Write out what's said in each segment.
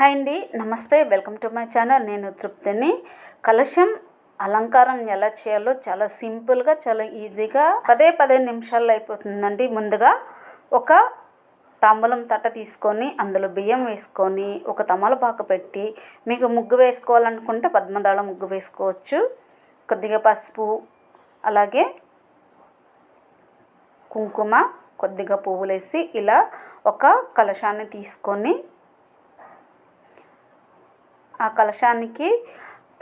Hi అండి నమస్తే welcome to my channel. నేను తృప్తిని. కలశం అలంకారం ఎలా చేయాలో చాలా సింపుల్గా చాలా ఈజీగా పదే పదే నిమిషాల్లో అయిపోతుందండి. ముందుగా ఒక తాంబూలం తట్ట తీసుకొని అందులో బియ్యం వేసుకొని ఒక తమలపాకు పెట్టి మీకు ముగ్గు వేసుకోవాలనుకుంటే పద్మదాళ ముగ్గు వేసుకోవచ్చు. కొద్దిగా పసుపు అలాగే కుంకుమ కొద్దిగా పువ్వులు వేసి ఇలా ఒక కలశాన్ని తీసుకొని ఆ కలశానికి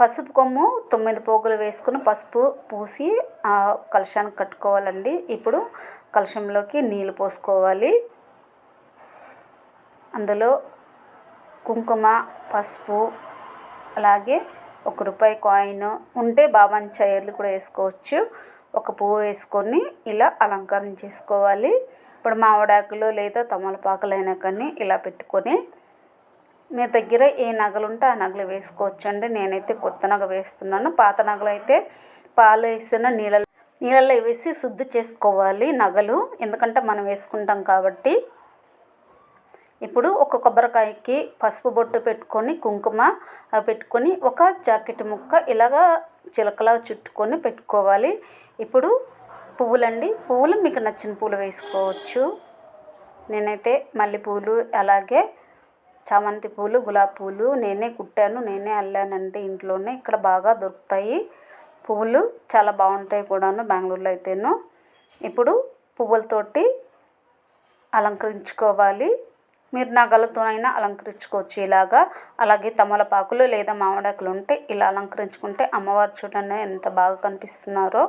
పసుపు కొమ్ము తొమ్మిది పోగులు వేసుకుని పసుపు పూసి ఆ కలశానికి కట్టుకోవాలండి. ఇప్పుడు కలశంలోకి నీళ్ళు పోసుకోవాలి. అందులో కుంకుమ పసుపు అలాగే ఒక రూపాయి కాయిన్ ఉంటే బాబాన్ చైర్లు కూడా వేసుకోవచ్చు. ఒక పువ్వు వేసుకొని ఇలా అలంకారం చేసుకోవాలి. ఇప్పుడు మామిడాకులు లేదా తమలపాకులు అయినా కానీ ఇలా పెట్టుకొని మీ దగ్గర ఏ నగలు ఉంటే ఆ నగలు వేసుకోవచ్చు అండి నేనైతే కొత్త నగ వేస్తున్నాను. పాత నగలు అయితే పాలు వేసిన నీళ్ళ నీళ్ళల్లో వేసి శుద్ధి చేసుకోవాలి నగలు. ఎందుకంటే మనం వేసుకుంటాం కాబట్టి. ఇప్పుడు ఒక కొబ్బరికాయకి పసుపు బొట్టు పెట్టుకొని కుంకుమ పెట్టుకొని ఒక జాకెట్ ముక్క ఇలాగా చిలకలా చుట్టుకొని పెట్టుకోవాలి. ఇప్పుడు పువ్వులండి. పువ్వులు మీకు నచ్చిన పూలు వేసుకోవచ్చు. నేనైతే మల్లెపూలు అలాగే చామంతి పూలు గులాబీ పూలు నేనే కుట్టాను నేనే అల్లానండి ఇంట్లోనే ఇక్కడ బాగా దొరుకుతాయి. పువ్వులు చాలా బాగుంటాయి కూడాను బెంగళూరులో అయితేను. ఇప్పుడు పువ్వులతోటి అలంకరించుకోవాలి. మీరు నగలతోనైనా అలంకరించుకోవచ్చు ఇలాగా. అలాగే తమలపాకులు లేదా మామిడాకులు ఉంటే ఇలా అలంకరించుకుంటే అమ్మవారు చూడండి ఎంత బాగా కనిపిస్తున్నారో.